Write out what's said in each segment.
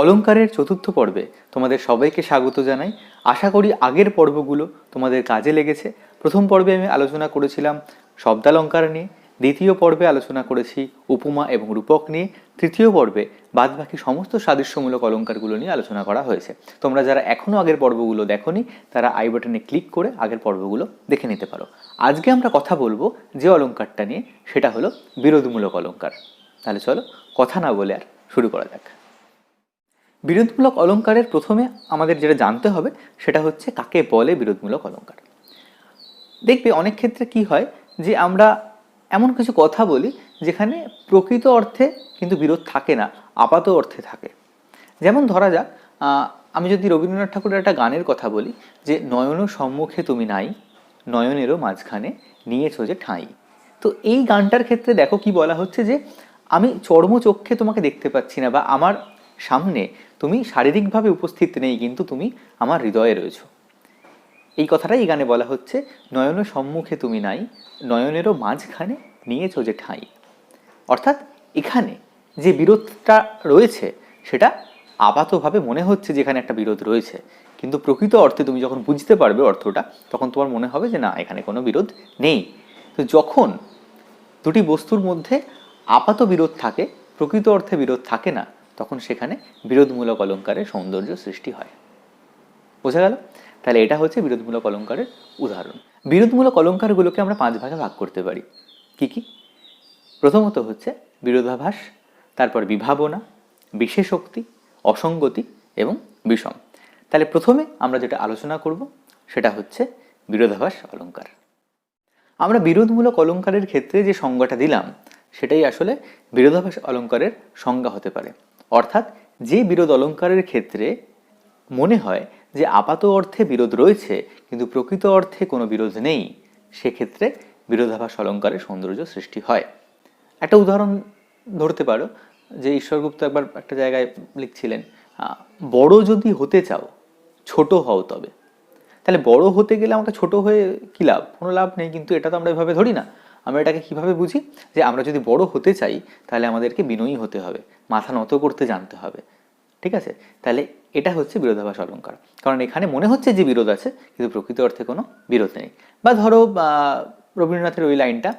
অলংকারের চতুর্থ পর্বে তোমাদের সবাইকে স্বাগত জানাই। আশা করি আগের পর্বগুলো তোমাদের কাজে লেগেছে। প্রথম পর্বে আমি আলোচনা করেছিলাম শব্দালঙ্কার নিয়ে, দ্বিতীয় পর্বে আলোচনা করেছি উপমা এবং রূপক নিয়ে, তৃতীয় পর্বে বাদবাকি সমস্ত সাদৃশ্যমূলক অলঙ্কারগুলো নিয়ে আলোচনা করা হয়েছে। তোমরা যারা এখনও আগের পর্বগুলো দেখোনি, তারা আই বাটনে ক্লিক করে আগের পর্বগুলো দেখে নিতে পারো। আজকে আমরা কথা বলব যে অলঙ্কারটা নিয়ে, সেটা হলো বিরোধমূলক অলঙ্কার। তাহলে চলো, কথা না বলে আর শুরু করা যাক। বিরোধমূলক অলঙ্কারের প্রথমে আমাদের যেটা জানতে হবে, সেটা হচ্ছে কাকে বলে বিরোধমূলক অলঙ্কার। দেখবে অনেক ক্ষেত্রে কি হয় যে আমরা এমন কিছু কথা বলি যেখানে প্রকৃত অর্থে কিন্তু বিরোধ থাকে না, আপাত অর্থে থাকে। যেমন ধরা যাক আমি যদি রবীন্দ্রনাথ ঠাকুরের একটা গানের কথা বলি যে নয়ন সম্মুখে তুমি নাই, নয়নেরও মাঝখানে নিয়েছো যে ঠাঁই। তো এই গানটার ক্ষেত্রে দেখো কি বলা হচ্ছে যে, আমি চর্মচক্ষে তোমাকে দেখতে পাচ্ছি না বা আমার সামনে তুমি শারীরিকভাবে উপস্থিত নেই, কিন্তু তুমি আমার হৃদয়ে রয়েছো। এই কথাটাই এই গানে বলা হচ্ছে নয়ন সম্মুখে তুমি নাই, নয়নেরও মাঝখানে নিয়েছো যে ঠাঁই। অর্থাৎ এখানে যে বিরোধটা রয়েছে, সেটা আপাতভাবে মনে হচ্ছে যে এখানে একটা বিরোধ রয়েছে। কিন্তু প্রকৃত অর্থে তুমি যখন বুঝতে পারবে অর্থটা, তখন তোমার মনে হবে যে না, এখানে কোনো বিরোধ নেই। তো যখন দুটি বস্তুর মধ্যে আপাত বিরোধ থাকে, প্রকৃত অর্থে বিরোধ থাকে না তখন সেখানে বিরোধমূলক অলঙ্কারের সৌন্দর্য সৃষ্টি হয়। বোঝা গেল? তাহলে এটা হচ্ছে বিরোধমূলক অলঙ্কারের উদাহরণ। বিরোধমূলক অলঙ্কারগুলোকে আমরা পাঁচ ভাগে ভাগ করতে পারি। কি কি? প্রথমত হচ্ছে বিরোধাভাস, তারপর বিভাবনা, বিশেষোক্তি, অসঙ্গতি এবং বিষম। তাহলে প্রথমে আমরা যেটা আলোচনা করব, সেটা হচ্ছে বিরোধাভাস অলঙ্কার। আমরা বিরোধমূলক অলঙ্কারের ক্ষেত্রে যে সংজ্ঞাটা দিলাম, সেটাই আসলে বিরোধাভাস অলঙ্কারের সংজ্ঞা হতে পারে। অর্থাৎ যে বিরোধ অলঙ্কারের ক্ষেত্রে মনে হয় যে আপাত অর্থে বিরোধ রয়েছে, কিন্তু প্রকৃত অর্থে কোনো বিরোধ নেই, সেক্ষেত্রে বিরোধাভাস অলঙ্কারের সৌন্দর্য সৃষ্টি হয়। একটা উদাহরণ ধরতে পারো, যে ঈশ্বরগুপ্ত একবার একটা জায়গায় লিখছিলেন বড় যদি হতে চাও, ছোট হও তবে। তাহলে বড় হতে গেলে আমাকে ছোট হয়ে কি লাভ? কোনো লাভ নেই, কিন্তু এটা তো আমরা এভাবে ধরি না। আমরা এটাকে কীভাবে বুঝি? যে আমরা যদি বড় হতে চাই, তাহলে আমাদেরকে বিনয়ী হতে হবে, মাথা নত করতে জানতে হবে। ঠিক আছে? তাহলে এটা হচ্ছে বিরোধাভাস অলঙ্কার। কারণ এখানে মনে হচ্ছে যে বিরোধ আছে, কিন্তু প্রকৃত অর্থে কোনো বিরোধ নেই। বা ধরো রবীন্দ্রনাথের ওই লাইনটা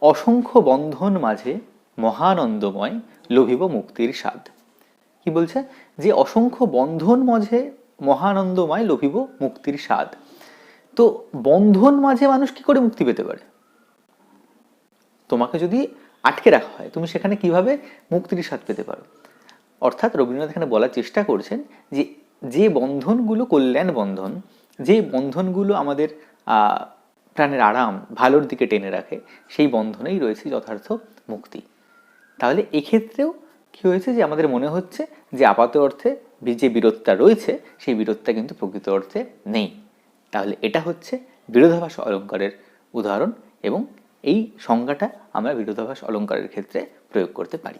অসংখ্য বন্ধন মাঝে মহানন্দময় লোভিব মুক্তির স্বাদ। কি বলছে? যে অসংখ্য বন্ধন মাঝে মহানন্দময় লোভিব মুক্তির স্বাদ। তো বন্ধন মাঝে মানুষ কি করে মুক্তি পেতে পারে? তোমাকে যদি আটকে রাখা হয়, তুমি সেখানে কীভাবে মুক্তির স্বাদ পেতে পারো? অর্থাৎ রবীন্দ্রনাথ এখানে বলার চেষ্টা করছেন যে যে বন্ধনগুলো কল্যাণ বন্ধন, যে বন্ধনগুলো আমাদের প্রাণের আরাম ভালোর দিকে টেনে রাখে, সেই বন্ধনেই রয়েছে যথার্থ মুক্তি। তাহলে এক্ষেত্রেও কি হয়েছে যে, আমাদের মনে হচ্ছে যে, আপাত অর্থে যে বিরোধটা রয়েছে, সেই বিরোধটা কিন্তু প্রকৃত অর্থে নেই। তাহলে এটা হচ্ছে বিরোধাভাস অলঙ্কারের উদাহরণ এবং এই সংজ্ঞাটা আমরা বিরোধাভাস অলঙ্কারের ক্ষেত্রে প্রয়োগ করতে পারি।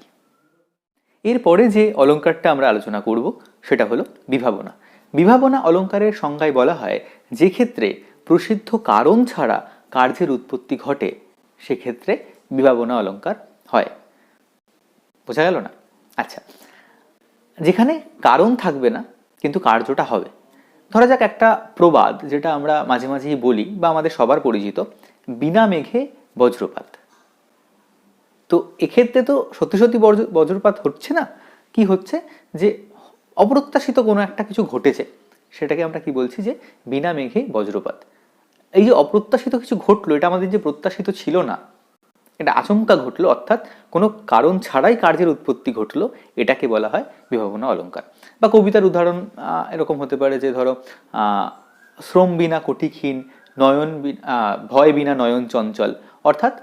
এরপরে যে অলঙ্কারটা আমরা আলোচনা করব, সেটা হলো বিভাবনা। বিভাবনা অলঙ্কারের সংজ্ঞায় বলা হয়, যে ক্ষেত্রে প্রসিদ্ধ কারণ ছাড়া কার্যের উৎপত্তি ঘটে, সেক্ষেত্রে বিভাবনা অলঙ্কার হয়। বোঝা গেল না? আচ্ছা। যেখানে কারণ থাকবে না, কিন্তু কার্যটা হবে। ধরা যাক একটা প্রবাদ, যেটা আমরা মাঝে মাঝেই বলি বা আমাদের সবার পরিচিত, বিনা মেঘে বজ্রপাত। তো এক্ষেত্রে তো সত্যি সত্যি বজ্রপাত হচ্ছে না? কি হচ্ছে? যে অপ্রত্যাশিত কোনো একটা কিছু ঘটেছে, সেটাকে আমরা কি বলছি যে বিনা মেঘে বজ্রপাত। এই যে অপ্রত্যাশিত কিছু ঘটলো, এটা আমাদের যে প্রত্যাশিত ছিল না, এটা আচমকা ঘটলো, অর্থাৎ কোনো কারণ ছাড়াই কার্যের উৎপত্তি ঘটলো, এটাকে বলা হয় বিভাবনা অলঙ্কার। বা কবিতার উদাহরণ এরকম হতে পারে যে ধরো শ্রম বিনা কটিক্ষীণ নয়ন ভয় বিনা নয়ন চঞ্চল। অর্থাৎ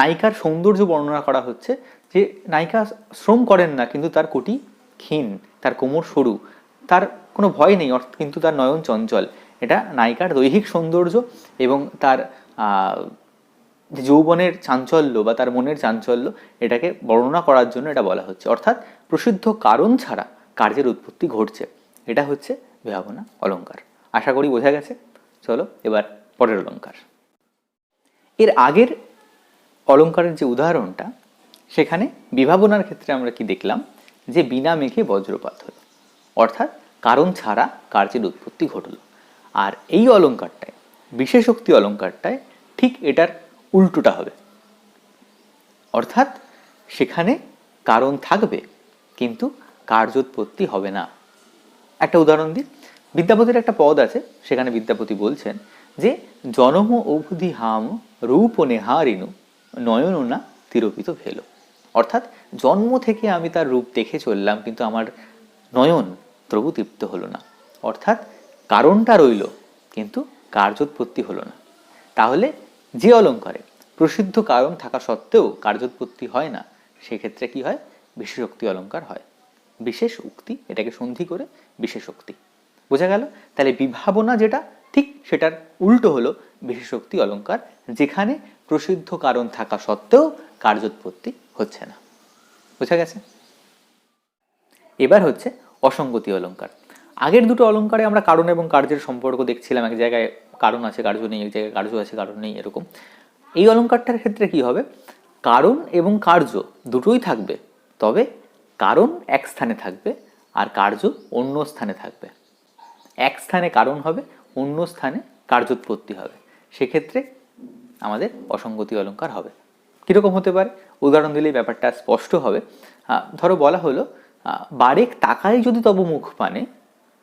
নায়িকার সৌন্দর্য বর্ণনা করা হচ্ছে যে নায়িকা শ্রম করেন না, কিন্তু তার কোটি ক্ষীণ, তার কোমর সরু, তার কোনো ভয় নেই কিন্তু তার নয়ন চঞ্চল। এটা নায়িকার দৈহিক সৌন্দর্য এবং তার যৌবনের চাঞ্চল্য বা তার মনের চাঞ্চল্য, এটাকে বর্ণনা করার জন্য এটা বলা হচ্ছে। অর্থাৎ, প্রসিদ্ধ কারণ ছাড়া কার্যের উৎপত্তি ঘটছে। এটা হচ্ছে বিভাবনা অলঙ্কার। আশা করি বোঝা গেছে। চলো, এবার পরের অলঙ্কার। এর আগের অলঙ্কারের যে উদাহরণটা, সেখানে বিভাবনার ক্ষেত্রে আমরা কি দেখলাম? যে বিনা মেঘে বজ্রপাত হলো। অর্থাৎ কারণ ছাড়া কার্যের উৎপত্তি ঘটল। আর এই অলঙ্কারটায়, বিশেষোক্তি অলঙ্কারটায় ঠিক এটার উল্টোটা হবে। অর্থাৎ সেখানে কারণ থাকবে, কিন্তু কার্যোৎপত্তি হবে না। একটা উদাহরণ দিই। বিদ্যাপতির একটা পদ আছে, সেখানে বিদ্যাপতি বলছেন যে জনম অবধি হাম রূপ নেহারিনু নয়ন না তিরোপিত ভেল। অর্থাৎ জন্ম থেকে আমি তার রূপ দেখে চললাম, কিন্তু আমার নয়ন তবু তৃপ্ত হলো না। অর্থাৎ কারণটা রইল, কিন্তু কার্যোৎপত্তি হলো না। তাহলে যে অলঙ্কারে প্রসিদ্ধ কারণ থাকা সত্ত্বেও কার্যোৎপত্তি হয় না, সেক্ষেত্রে কি হয়? বিশেষোক্তি অলঙ্কার হয়। বিশেষ উক্তি, এটাকে সন্ধি করে বিশেষোক্তি। বোঝা গেল? তাহলে বিভাবনা যেটা ঠিক সেটার উল্টো হলো বিশেষোক্তি অলঙ্কার, যেখানে প্রসিদ্ধ কারণ থাকা সত্ত্বেও কার্যোৎপত্তি হচ্ছে না। বোঝা গেছে? এবার হচ্ছে অসঙ্গতি অলঙ্কার। আগের দুটো অলঙ্কারে আমরা কারণ এবং কার্যের সম্পর্ক দেখছিলাম, এক জায়গায় কারণ আছে, কার্য নেই, এক জায়গায় কার্য আছে, কারণ নেই, এরকম। এই অলঙ্কারটার ক্ষেত্রে কি হবে? কারণ এবং কার্য দুটোই থাকবে, তবে কারণ এক স্থানে থাকবে আর কার্য অন্য স্থানে থাকবে। এক স্থানে কারণ হবে অন্য স্থানে কার্যোৎপত্তি হবে। সেক্ষেত্রে আমাদের অসঙ্গতি অলঙ্কার হবে। কীরকম হতে পারে? উদাহরণ দিলেই ব্যাপারটা স্পষ্ট হবে। ধরো বলা হলো বারেক তাকাই যদি তব মুখ পানে,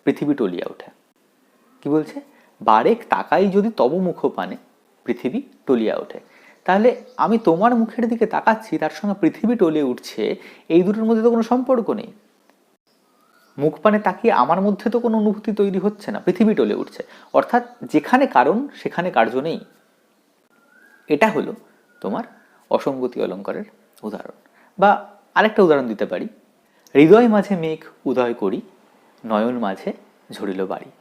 পৃথিবী টলিয়া ওঠে। কি বলছে? বারেক তাকাই যদি তব মুখ পানে, পৃথিবী টলিয়া ওঠে। তাহলে আমি তোমার মুখের দিকে তাকাচ্ছি, তার সঙ্গে পৃথিবী টলিয়ে উঠছে, এই দুটোর মধ্যে তো কোনো সম্পর্ক নেই। মুখ পানে তাকিয়ে আমার মধ্যে তো কোনো অনুভূতি তৈরি হচ্ছে না, পৃথিবী টলে উঠছে। অর্থাৎ যেখানে কারণ, সেখানে কার্য নেই। এটা হলো তোমার অসঙ্গতি অলঙ্কারের উদাহরণ। বা আরেকটা উদাহরণ দিতে পারি। হৃদয় মাঝে মেঘ উদয় করি, নয়ন মাঝে ঝরিল বাড়ি।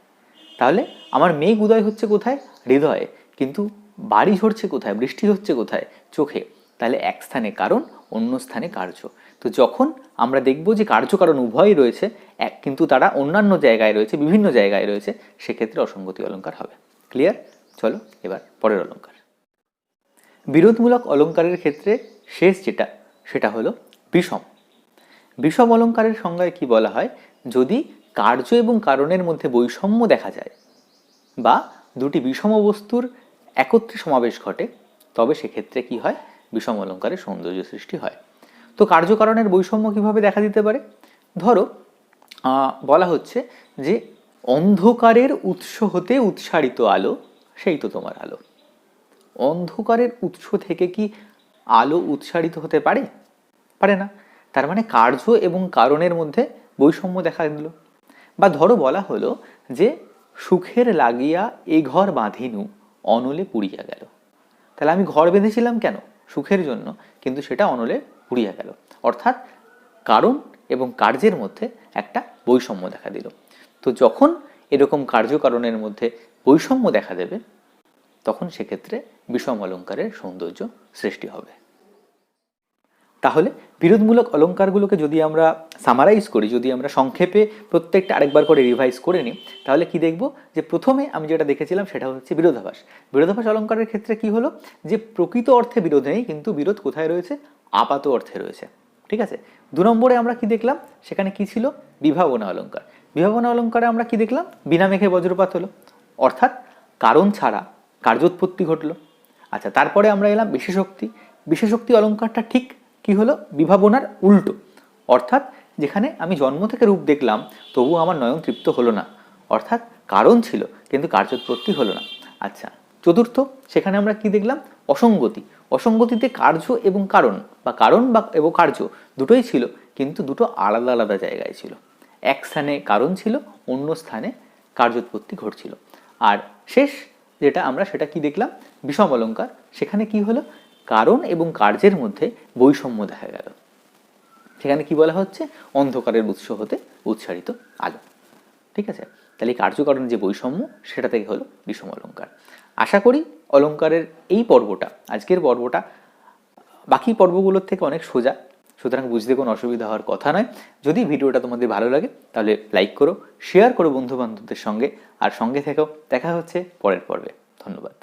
তাহলে আমার মেঘ উদয় হচ্ছে কোথায়? হৃদয়ে। কিন্তু বাড়ি ঝরছে কোথায়? বৃষ্টি হচ্ছে কোথায়? চোখে। তাহলে এক স্থানে কারণ, অন্য স্থানে কার্য। তো যখন আমরা দেখব যে কার্যকারণ উভয়ই রয়েছে, এক কিন্তু তারা অন্যান্য জায়গায় রয়েছে, বিভিন্ন জায়গায় রয়েছে, সেক্ষেত্রে অসঙ্গতি অলঙ্কার হবে। ক্লিয়ার চলো, এবার পরের অলঙ্কার। বিরোধমূলক অলঙ্কারের ক্ষেত্রে শেষ যেটা, সেটা হলো বিষম। বিষম অলঙ্কারের সংজ্ঞায় কি বলা হয়? যদি কার্য এবং কারণের মধ্যে বৈষম্য দেখা যায় বা দুটি বিষম বস্তুর একত্রে সমাবেশ ঘটে, তবে সেক্ষেত্রে কি হয়? বিষম অলঙ্কারের সৌন্দর্য সৃষ্টি হয়। তো কার্যকারণের বৈষম্য কীভাবে দেখা দিতে পারে? ধরো বলা হচ্ছে যে অন্ধকারের উৎস হতে উৎসারিত আলো, সেই তো তোমার আলো। অন্ধকারের উৎস থেকে কি আলো উৎসারিত হতে পারে? পারে না। তার মানে কার্য এবং কারণের মধ্যে বৈষম্য দেখা দিল। বা ধরো বলা হলো যে সুখের লাগিয়া এ ঘর বাঁধিনু, অনলে পুড়িয়া গেল। তাহলে আমি ঘর বেঁধেছিলাম কেন? সুখের জন্য। কিন্তু সেটা অনলে পুড়িয়া গেল। অর্থাৎ কারণ এবং কার্যের মধ্যে একটা বৈষম্য দেখা দিল। তো যখন এরকম কার্যকারণের মধ্যে বৈষম্য দেখা দেবে, তখন সেক্ষেত্রে বিষম অলঙ্কারের সৌন্দর্য সৃষ্টি হবে। তাহলে বিরোধমূলক অলঙ্কারগুলোকে যদি আমরা সামারাইজ করি, যদি আমরা সংক্ষেপে প্রত্যেকটা আরেকবার করে রিভাইজ করে নিই, তাহলে কি দেখব যে প্রথমে আমি যেটা দেখেছিলাম সেটা হচ্ছে বিরোধাভাস। বিরোধাভাস অলঙ্কারের ক্ষেত্রে কি হলো? যে প্রকৃত অর্থে বিরোধ নেই, কিন্তু বিরোধ কোথায় রয়েছে? আপাত অর্থে রয়েছে। ঠিক আছে? দু নম্বরে আমরা কি দেখলাম? সেখানে কি ছিল? বিভাবনা অলঙ্কার। বিভাবনা অলঙ্কারে আমরা কি দেখলাম? বিনা মেঘে বজ্রপাত হলো। অর্থাৎ কারণ ছাড়া কার্যোৎপত্তি ঘটলো। আচ্ছা তারপরে আমরা এলাম বিশেষোক্তি। বিশেষোক্তি অলঙ্কারটা ঠিক কি হলো? বিভাবনার উল্টো। অর্থাৎ যেখানে আমি জন্ম থেকে রূপ দেখলাম, তবু আমার নয়ন তৃপ্ত হলো না। অর্থাৎ কারণ ছিল, কিন্তু কার্যোৎপত্তি হলো না। আচ্ছা চতুর্থ, সেখানে আমরা কি দেখলাম? অসঙ্গতি। অসঙ্গতিতে কার্য এবং কারণ, বা কারণ বা এবং কার্য দুটোই ছিল, কিন্তু দুটো আলাদা আলাদা জায়গায় ছিল। এক স্থানে কারণ ছিল, অন্য স্থানে কার্যোৎপত্তি ঘটছিল। আর শেষ, যেটা আমরা সেটা কি দেখলাম? বিষম অলঙ্কার। সেখানে কি হলো? কারণ এবং কার্যের মধ্যে বৈষম্য দেখা গেল। সেখানে কি বলা হচ্ছে? অন্ধকারের উৎস হতে উৎসারিত আলো। ঠিক আছে? তাহলে কার্যকারণ যে বৈষম্য, সেটা থেকে হলো বিষম অলঙ্কার। আশা করি অলঙ্কারের এই পর্বটা, আজকের পর্বটা, বাকি পর্বগুলোর থেকে অনেক সোজা। সুতরাং বুঝতে কোনো অসুবিধা হওয়ার কথা নয়। যদি ভিডিওটা তোমাদের ভালো লাগে, তাহলে লাইক করো শেয়ার করো বন্ধু বান্ধবদের সঙ্গে, আর সঙ্গে থেকেও দেখা হচ্ছে পরের পর্বে। ধন্যবাদ।